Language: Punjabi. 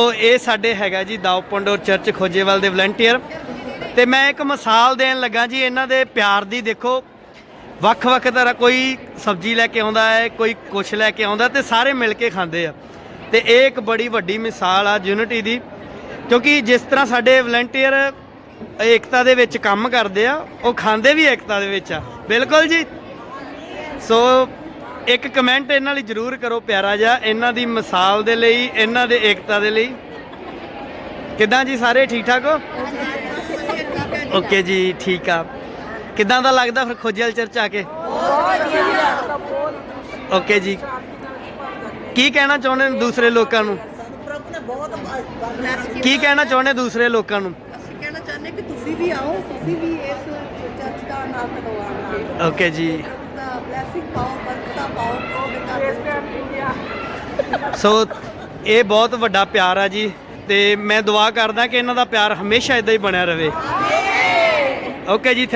ਸੋ ਇਹ ਸਾਡੇ ਹੈਗਾ ਜੀ ਦਾਉਪੰਡੋਰ ਚਰਚ ਖੋਜੇਵਾਲ ਦੇ ਵਲੰਟੀਅਰ। ਤੇ ਮੈਂ ਇੱਕ ਮਿਸਾਲ ਦੇਣ ਲੱਗਾ ਜੀ, ਇਹਨਾਂ ਦੇ ਪਿਆਰ ਦੀ ਦੇਖੋ, ਵੱਖ-ਵੱਖ ਤਰ੍ਹਾਂ ਕੋਈ ਸਬਜ਼ੀ ਲੈ ਕੇ ਆਉਂਦਾ ਹੈ, ਕੋਈ ਕੁਛ ਲੈ ਕੇ ਆਉਂਦਾ, ਤੇ ਸਾਰੇ ਮਿਲ ਕੇ ਖਾਂਦੇ ਆ। ਤੇ ਇਹ ਇੱਕ ਬੜੀ ਵੱਡੀ ਮਿਸਾਲ ਆ ਯੂਨਿਟੀ ਦੀ, ਕਿਉਂਕਿ ਜਿਸ ਤਰ੍ਹਾਂ ਸਾਡੇ ਵਲੰਟੀਅਰ ਏਕਤਾ ਦੇ ਵਿੱਚ ਕੰਮ ਕਰਦੇ ਆ, ਉਹ ਖਾਂਦੇ ਵੀ ਏਕਤਾ ਦੇ ਵਿੱਚ ਆ। ਬਿਲਕੁਲ ਜੀ। ਸੋ ਇੱਕ ਕਮੈਂਟ ਇਹਨਾਂ ਲਈ ਜਰੂਰ ਕਰੋ ਪਿਆਰਾ ਜਿਹਾ ਇਹਨਾਂ ਦੀ ਮਿਸਾਲ ਦੇ ਲਈ ਇਹਨਾਂ ਦੇ ਏਕਤਾ ਦੇ ਲਈ। ਕਿੱਦਾਂ ਜੀ ਸਾਰੇ ਠੀਕ ਠਾਕ ਹੋ? ਓਕੇ ਜੀ ਠੀਕ ਆ। ਕਿੱਦਾਂ ਦਾ ਲੱਗਦਾ ਫਿਰ ਖੋਜਲ ਚਰਚ ਆ ਕੇ? ਓਕੇ ਜੀ। ਕੀ ਕਹਿਣਾ ਚਾਹੁੰਦੇ ਨੇ ਦੂਸਰੇ ਲੋਕਾਂ ਨੂੰ? ਪ੍ਰਭੂ ਨੇ ਬਹੁਤ ਬਲੈਸ ਕੀ ਕਹਿਣਾ ਚਾਹੁੰਦੇ ਦੂਸਰੇ ਲੋਕਾਂ ਨੂੰ? ਅਸੀਂ ਕਹਿਣਾ ਚਾਹੁੰਦੇ ਕਿ ਤੁਸੀਂ ਵੀ ਆਓ ਤੁਸੀਂ ਵੀ ਇਸ ਚਰਚ ਦਾ ਆਨੰਦ ਲਓ ਓਕੇ ਜੀ। ਬਲੇਸਿੰਗ ਪਾਓ ਬਰਕਤਾਂ ਪਾਓ ਪ੍ਰਭੂ ਸੋ ਇਹ ਬਹੁਤ ਵੱਡਾ ਪਿਆਰ ਆ ਜੀ ਤੇ ਮੈਂ ਦੁਆ ਕਰਦਾ ਕਿ ਇਹਨਾਂ ਦਾ ਪਿਆਰ ਹਮੇਸ਼ਾ ਇਦਾਂ ਹੀ ਬਣਿਆ ਰਵੇ ਓਕੇ ਜੀ